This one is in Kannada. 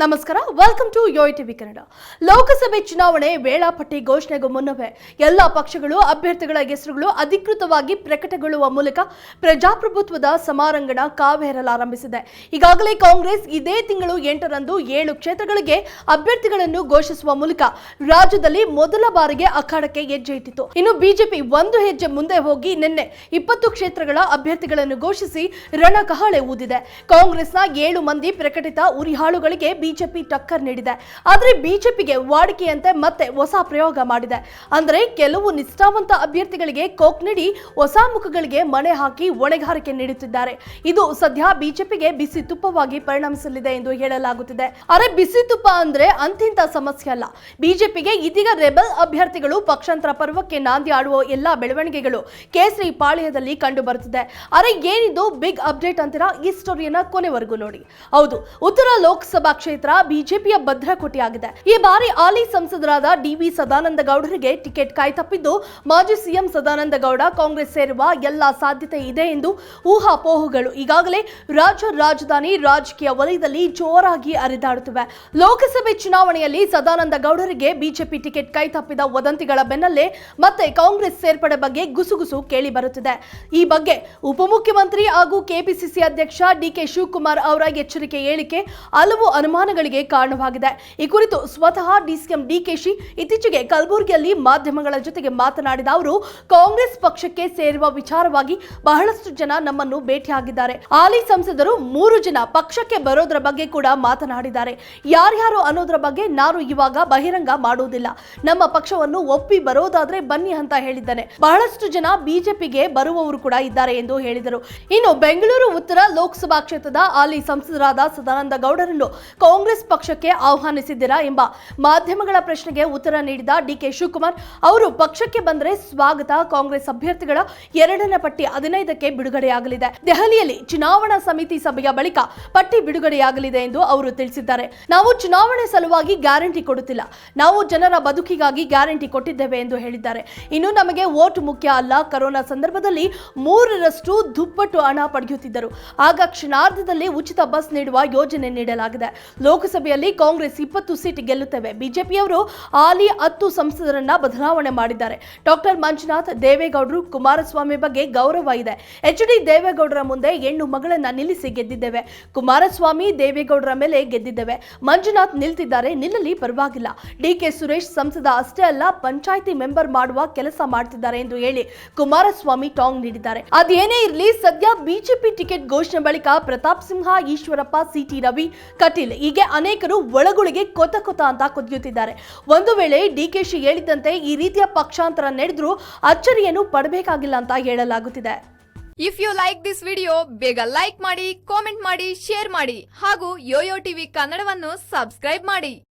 ನಮಸ್ಕಾರ welcome to Yoyo TV Kannada ಲೋಕಸಭೆ ಚುನಾವಣೆ ವೇಳಾಪಟ್ಟಿ ಘೋಷಣೆಗೂ ಮುನ್ನವೇ ಎಲ್ಲ ಪಕ್ಷಗಳು, ಅಭ್ಯರ್ಥಿಗಳ ಹೆಸರುಗಳು ಅಧಿಕೃತವಾಗಿ ಪ್ರಕಟಗೊಳ್ಳುವ ಮೂಲಕ ಪ್ರಜಾಪ್ರಭುತ್ವದ ಸಮಾರಂಗಣ ಕಾವೇರಲಾರಂಭಿಸಿದೆ. ಈಗಾಗಲೇ ಕಾಂಗ್ರೆಸ್ ಇದೇ ತಿಂಗಳು ಎಂಟರಂದು ಏಳು ಕ್ಷೇತ್ರಗಳಿಗೆ ಅಭ್ಯರ್ಥಿಗಳನ್ನು ಘೋಷಿಸುವ ಮೂಲಕ ರಾಜ್ಯದಲ್ಲಿ ಮೊದಲ ಬಾರಿಗೆ ಅಖಾಡಕ್ಕೆ ಹೆಜ್ಜೆ ಇಟ್ಟಿತು ಇನ್ನು ಬಿಜೆಪಿ ಒಂದು ಹೆಜ್ಜೆ ಮುಂದೆ ಹೋಗಿ ನಿನ್ನೆ ಇಪ್ಪತ್ತು ಕ್ಷೇತ್ರಗಳ ಅಭ್ಯರ್ಥಿಗಳನ್ನು ಘೋಷಿಸಿ ರಣಕಹಳೆ ಊದಿದೆ. ಕಾಂಗ್ರೆಸ್ನ ಏಳು ಮಂದಿ ಪ್ರಕಟಿತ ಉರಿಹಾಳುಗಳಿಗೆ ಬಿಜೆಪಿ ಟಕ್ಕರ್ ನೀಡಿದೆ. ಆದರೆ ಬಿಜೆಪಿಗೆ ವಾಡಿಕೆಯಂತೆ ಮತ್ತೆ ಹೊಸ ಪ್ರಯೋಗ ಮಾಡಿದೆ. ಅಂದರೆ ಕೆಲವು ನಿಷ್ಠಾವಂತ ಅಭ್ಯರ್ಥಿಗಳಿಗೆ ಕೋಕ್ ನೀಡಿ ಹೊಸ ಮುಖಗಳಿಗೆ ಮಣೆ ಹಾಕಿ ಹೊಣೆಗಾರಿಕೆ ನೀಡುತ್ತಿದ್ದಾರೆ. ಇದು ಸದ್ಯ ಬಿಜೆಪಿಗೆ ಬಿಸಿ ತುಪ್ಪವಾಗಿ ಪರಿಣಮಿಸಲಿದೆ ಎಂದು ಹೇಳಲಾಗುತ್ತಿದೆ. ಅರೆ ಬಿಸಿ ತುಪ್ಪ ಅಂದ್ರೆ ಅಂತಿಂತ ಸಮಸ್ಯೆ ಅಲ್ಲ. ಬಿಜೆಪಿಗೆ ಇದೀಗ ರೆಬಲ್ ಅಭ್ಯರ್ಥಿಗಳು ಪಕ್ಷಾಂತರ ಪರ್ವಕ್ಕೆ ನಾಂದಿ ಆಡುವ ಎಲ್ಲಾ ಬೆಳವಣಿಗೆಗಳು ಕೇಸರಿ ಪಾಳ್ಯದಲ್ಲಿ ಕಂಡು ಬರುತ್ತಿದೆ ಅರೆ ಏನಿದು ಬಿಗ್ ಅಪ್ಡೇಟ್ ಅಂತೀರಾ? ಈ ಸ್ಟೋರಿಯನ್ನ ಕೊನೆವರೆಗೂ ನೋಡಿ. ಹೌದು, ಉತ್ತರ ಲೋಕಸಭಾ ಕ್ಷೇತ್ರ ಬಿಜೆಪಿಯ ಭದ್ರಕೋಟೆಯಾಗಿದೆ. ಈ ಬಾರಿ ಆಲಿ ಸಂಸದರಾದ ಡಿವಿ ಸದಾನಂದ ಗೌಡರಿಗೆ ಟಿಕೆಟ್ ಕಾಯ್ತಪ್ಪಿದ್ದು, ಮಾಜಿ ಸಿಎಂ ಸದಾನಂದ ಗೌಡ ಕಾಂಗ್ರೆಸ್ ಸೇರುವ ಎಲ್ಲಾ ಸಾಧ್ಯತೆ ಇದೆ ಎಂದು ಊಹಾಪೋಹಗಳು ಈಗಾಗಲೇ ರಾಜ್ಯ ರಾಜಧಾನಿ ರಾಜಕೀಯ ವಲಯದಲ್ಲಿ ಜೋರಾಗಿ ಹರಿದಾಡುತ್ತಿವೆ. ಲೋಕಸಭೆ ಚುನಾವಣೆಯಲ್ಲಿ ಸದಾನಂದ ಗೌಡರಿಗೆ ಬಿಜೆಪಿ ಟಿಕೆಟ್ ಕೈತಪ್ಪಿದ ವದಂತಿಗಳ ಬೆನ್ನಲ್ಲೇ ಮತ್ತೆ ಕಾಂಗ್ರೆಸ್ ಸೇರ್ಪಡೆ ಬಗ್ಗೆ ಗುಸುಗುಸು ಕೇಳಿ ಬರುತ್ತಿದೆ. ಈ ಬಗ್ಗೆ ಉಪಮುಖ್ಯಮಂತ್ರಿ ಹಾಗೂ ಕೆಪಿಸಿಸಿ ಅಧ್ಯಕ್ಷ ಡಿಕೆ ಶಿವಕುಮಾರ್ ಅವರ ಎಚ್ಚರಿಕೆ ಹೇಳಿಕೆ, ಹಲವು ಅನುಮಾನಗಳಿಗೆ ಕಾರಣವಾಗಿದೆ. ಈ ಕುರಿತು ಸ್ವತಃ ಡಿಸಿಎಂ ಡಿಕೆಶಿ ಇತ್ತೀಚೆಗೆ ಕಲಬುರಗಿಯಲ್ಲಿ ಮಾಧ್ಯಮಗಳ ಜೊತೆಗೆ ಮಾತನಾಡಿದ ಅವರು, ಕಾಂಗ್ರೆಸ್ ಪಕ್ಷಕ್ಕೆ ಸೇರುವ ವಿಚಾರವಾಗಿ ಬಹಳಷ್ಟು ಜನ ನಮ್ಮನ್ನು ಭೇಟಿಯಾಗಿದ್ದಾರೆ. ಹಾಲಿ ಸಂಸದರು ಮೂರು ಜನ ಪಕ್ಷಕ್ಕೆ ಬರೋದ್ರ ಬಗ್ಗೆ ಕೂಡ ಮಾತನಾಡಿದ್ದಾರೆ. ಯಾರ್ಯಾರು ಅನ್ನೋದ್ರ ಬಗ್ಗೆ ನಾನು ಇವಾಗ ಬಹಿರಂಗ ಮಾಡುವುದಿಲ್ಲ. ನಮ್ಮ ಪಕ್ಷವನ್ನು ಒಪ್ಪಿ ಬರೋದಾದ್ರೆ ಬನ್ನಿ ಅಂತ ಹೇಳಿದ್ದಾನೆ. ಬಹಳಷ್ಟು ಜನ ಬಿಜೆಪಿಗೆ ಬರುವವರು ಕೂಡ ಇದ್ದಾರೆ ಎಂದು ಹೇಳಿದರು. ಇನ್ನು ಬೆಂಗಳೂರು ಉತ್ತರ ಲೋಕಸಭಾ ಕ್ಷೇತ್ರದ ಹಾಲಿ ಸಂಸದರಾದ ಸದಾನಂದ ಗೌಡರನ್ನು ಕಾಂಗ್ರೆಸ್ ಪಕ್ಷಕ್ಕೆ ಆಹ್ವಾನಿಸಿದ್ದೀರಾ ಎಂಬ ಮಾಧ್ಯಮಗಳ ಪ್ರಶ್ನೆಗೆ ಉತ್ತರ ನೀಡಿದ ಡಿಕೆ ಶಿವಕುಮಾರ್, ಅವರು ಪಕ್ಷಕ್ಕೆ ಬಂದರೆ ಸ್ವಾಗತ, ಕಾಂಗ್ರೆಸ್ ಅಭ್ಯರ್ಥಿಗಳ ಎರಡನೇ ಪಟ್ಟಿ ಹದಿನೈದಕ್ಕೆ ಬಿಡುಗಡೆಯಾಗಲಿದೆ. ದೆಹಲಿಯಲ್ಲಿ ಚುನಾವಣಾ ಸಮಿತಿ ಸಭೆಯ ಬಳಿಕ ಪಟ್ಟಿ ಬಿಡುಗಡೆಯಾಗಲಿದೆ ಎಂದು ಅವರು ತಿಳಿಸಿದ್ದಾರೆ. ನಾವು ಚುನಾವಣೆ ಸಲುವಾಗಿ ಗ್ಯಾರಂಟಿ ಕೊಡುತ್ತಿಲ್ಲ. ನಾವು ಜನರ ಬದುಕಿಗಾಗಿ ಗ್ಯಾರಂಟಿ ಕೊಟ್ಟಿದ್ದೇವೆ ಎಂದು ಹೇಳಿದ್ದಾರೆ. ಇನ್ನು ನಮಗೆ ವೋಟ್ ಮುಖ್ಯ ಅಲ್ಲ. ಕರೋನಾ ಸಂದರ್ಭದಲ್ಲಿ ಮೂರರಷ್ಟು ದುಪ್ಪಟ್ಟು ಹಣ ಪಡೆಯುತ್ತಿದ್ದರು. ಆಗ ಕ್ಷಣಾರ್ಧದಲ್ಲಿ ಉಚಿತ ಬಸ್ ನೀಡುವ ಯೋಜನೆ ನೀಡಲಾಗಿದೆ. ಲೋಕಸಭೆಯಲ್ಲಿ ಕಾಂಗ್ರೆಸ್ ಇಪ್ಪತ್ತು ಸೀಟ್ ಗೆಲ್ಲುತ್ತವೆ. ಬಿಜೆಪಿಯವರು ಹಾಲಿ ಹತ್ತು ಸಂಸದರನ್ನ ಬದಲಾವಣೆ ಮಾಡಿದ್ದಾರೆ. ಡಾಕ್ಟರ್ ಮಂಜುನಾಥ್ ದೇವೇಗೌಡರು ಕುಮಾರಸ್ವಾಮಿ ಬಗ್ಗೆ ಗೌರವ ಇದೆ. ಎಚ್ ಡಿ ದೇವೇಗೌಡರ ಮುಂದೆ ಹೆಣ್ಣು ಮಗಳನ್ನ ನಿಲ್ಲಿಸಿ ಗೆದ್ದಿದ್ದೇವೆ. ಕುಮಾರಸ್ವಾಮಿ ದೇವೇಗೌಡರ ಮೇಲೆ ಗೆದ್ದಿದ್ದೇವೆ. ಮಂಜುನಾಥ್ ನಿಲ್ತಿದ್ದಾರೆ. ನಿಲ್ಲಲಿ ಪರವಾಗಿಲ್ಲ. ಡಿಕೆ ಸುರೇಶ್ ಸಂಸದ ಅಷ್ಟೇ ಅಲ್ಲ, ಪಂಚಾಯಿತಿ ಮೆಂಬರ್ ಮಾಡುವ ಕೆಲಸ ಮಾಡ್ತಿದ್ದಾರೆ ಎಂದು ಹೇಳಿ ಕುಮಾರಸ್ವಾಮಿ ಟಾಂಗ್ ನೀಡಿದ್ದಾರೆ. ಅದೇನೇ ಇರಲಿ, ಸದ್ಯ ಬಿಜೆಪಿ ಟಿಕೆಟ್ ಘೋಷಣೆ ಬಳಿಕ ಪ್ರತಾಪ್ ಸಿಂಹ, ಈಶ್ವರಪ್ಪ ಸಿಟಿ ರವಿ, ಕಟೀಲ್ ಹೀಗೆ ಅನೇಕರು ಒಳಗುಳಿಗೆ ಕೊತ ಕೊತ ಅಂತ ಕುದಿಯುತ್ತಿದ್ದಾರೆ. ಒಂದು ವೇಳೆ ಡಿ ಕೆ ಶಿ ಹೇಳಿದಂತೆ ಈ ರೀತಿಯ ಪಕ್ಷಾಂತರ ನಡೆದ್ರೂ ಅಚ್ಚರಿಯನ್ನು ಪಡಬೇಕಾಗಿಲ್ಲ ಅಂತ ಹೇಳಲಾಗುತ್ತಿದೆ. If you like this video ಬೇಗ ಲೈಕ್ ಮಾಡಿ ಕಾಮೆಂಟ್ ಮಾಡಿ ಶೇರ್ ಮಾಡಿ ಹಾಗೂ ಯೋಯೋ ಟಿವಿ ಕನ್ನಡವನ್ನು ಸಬ್ಸ್ಕ್ರೈಬ್ ಮಾಡಿ.